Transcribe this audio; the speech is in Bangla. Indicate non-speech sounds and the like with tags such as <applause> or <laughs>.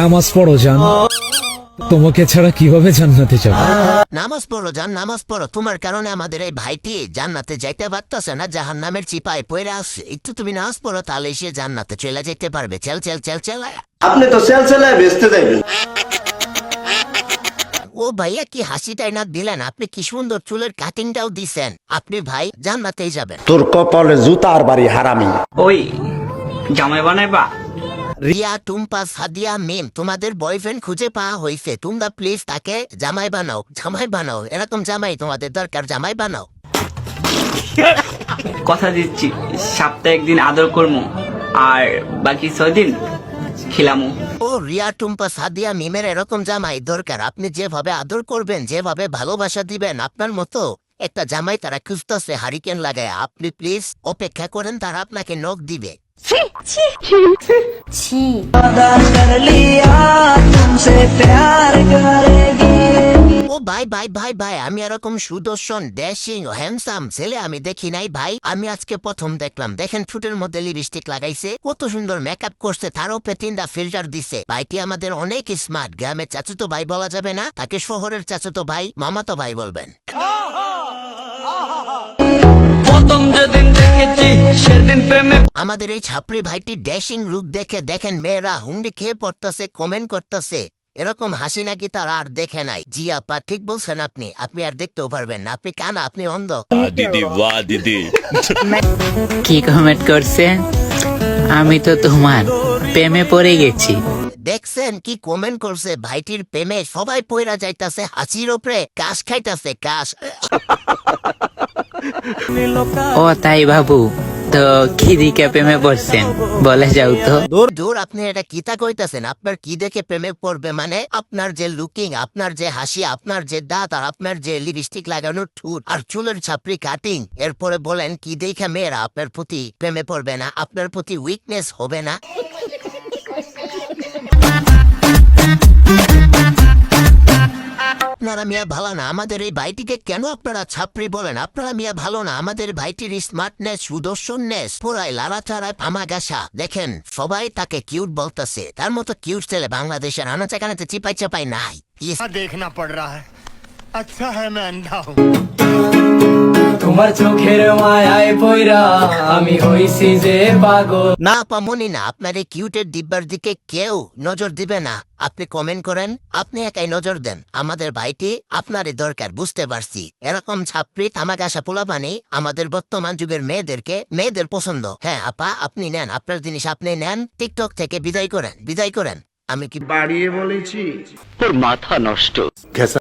নামাজ পড়ো জান। তোমাকে ছাড়া কীভাবে জান্নাতে যাব? নামাজ পড়ো যান নামাজ পড়ো। তোমার কারণে আমাদের এই ভাইটি জান্নাতে যাইতে পারতেছে না জাহান নামের চিপায় পড়ে আসছে একটু তুমি নামাজ পড়ো তাহলে সে জান্নাতে চলে যেতে পারবে। চেল চেল চেল চেল। আপনি তো সেল সেলায় বেচতে যাইবেন। ও ভাইয়া কি হাসিটাই না দিলেন। আপনি কি সুন্দর চুলের কাটিংটাও দিছেন। আপনি ভাই জান্নাতেই যাবেন। তোর কপালে জুতার বাড়ি হারামি। ওই জামাই বানাইবা? রিয়া টুম্পা সাদিয়া মিম তোমাদের বয়ফ্রেন্ড খুঁজে পাওয়া হয়েছে। তোমরা প্লিজ তাকে জামাই বানাও। জামাই বানাও। এরকম জামাই তোমাদের দরকার জামাই বানাও। কথা দিচ্ছি সপ্তাহে একদিন আদর করব আর বাকি ছয় দিন খিলামু। ও রিয়া টুম্পা সাদিয়া মিমের এরকম জামাই দরকার। আপনি যেভাবে আদর করবেন যেভাবে ভালোবাসা দিবেন আপনার মতো একটা জামাই তারা খুঁজতেছে হারিকেন লাগায়। আপনি প্লিজ অপেক্ষা করেন তারা আপনাকে নখ দিবে। ও ভাই ভাই ভাই ভাই আমি এরকম সুদর্শন ড্যাশিং হ্যান্ডসাম ছেলে আমি দেখি নাই ভাই। আমি আজকে প্রথম দেখলাম। দেখেন ঠোঁটের মধ্যে লিপস্টিক লাগাইছে। কত সুন্দর মেকআপ করছে তার উপরে তিনটা ফিল্টার দিছে। ভাইটি আমাদের অনেক স্মার্ট গ্রামের চাচুতো ভাই বলা যাবে না তাকে শহরের চাচুতো ভাই মামাতো ভাই বলবেন। সেদিন প্রেমে আমাদের এই ছাপড়ি ভাইটি ড্যাশিং রূপ দেখে দেখেন মেয়েরা হুন্ডি খেয়ে পড়তেছে কমেন্ট করতেছে। এরকম হাসি নাকি তার আর দেখে নাই। জি আপা ঠিক বলছেন আপনি। আপনি আর দেখতেও পারবেন না। আপনি কেন আপনি অন্ধ। দিদি বা দিদি। কি কমেন্ট করছে? আমি তো তোমার প্রেমে পড়ে গেছি। দেখছেন কি কমেন্ট করছে? ভাইটির প্রেমে সবাই পয়রা যাইতাছে হাসির ওপরে কাশ খাইতাছে কাশ। <laughs> ও তাই বাবু। তো কি দিকে প্রেমে পড়ছেন? বলে যাও তো। দূর দূর আপনি এটা কিতা কইতাছেন? আপনার কি দেখে প্রেমে পড়বে মানে? আপনার যে লুকিং আপনার যে হাসি আপনার যে দাঁত আর আপনার যে লিপস্টিক লাগানোর ঠুট আর চুলের ছাপড়ি কাটিং এরপরে বলেন কি দেখে মেয়েরা আপনার প্রতি প্রেমে পড়বে না? আপনার প্রতি উইকনেস হবে না? <laughs> আপনারা মিয়া ভালো না আমাদের এই ভাইটিকে কেন আপনারা ছাপড়ি বলেন আপনারা মিয়া ভালো না আমাদের ভাইটির স্মার্টনেস সুদর্শননেস পুরাই লাড়াচাড়ায় আমাগাসা দেখেন সবাই তাকে কিউট বলতেছে তার মতো কিউট ছেলে বাংলাদেশের আনাচে কানাতে চিপাই চাপাই নাই ইস, देखना पड़ रहा है अच्छा है मैं अंधा हूँ তোমার চোখের মায়ায় পয়রা আমি হইছি যে পাগল। না পামনি না আপনার এই কিউটের দিব্যার দিকে কেউ নজর দিবে না। আপনি কমেন্ট করেন আপনি একাই নজর দেন। আমাদের ভাইটি আপনারই দরকার বুঝতে পারছি। এরকম ছাপড়ি তামাকাশা পোলাপানি আমাদের বর্তমান যুগের মেয়েদেরকে মেয়েদের পছন্দ। হ্যাঁ আপা আপনি নেন আপনার জিনিস আপনি নেন টিকটক থেকে বিদায় করেন বিদায় করেন। আমি কি বাড়িয়ে বলেছি। তোর মাথা নষ্ট।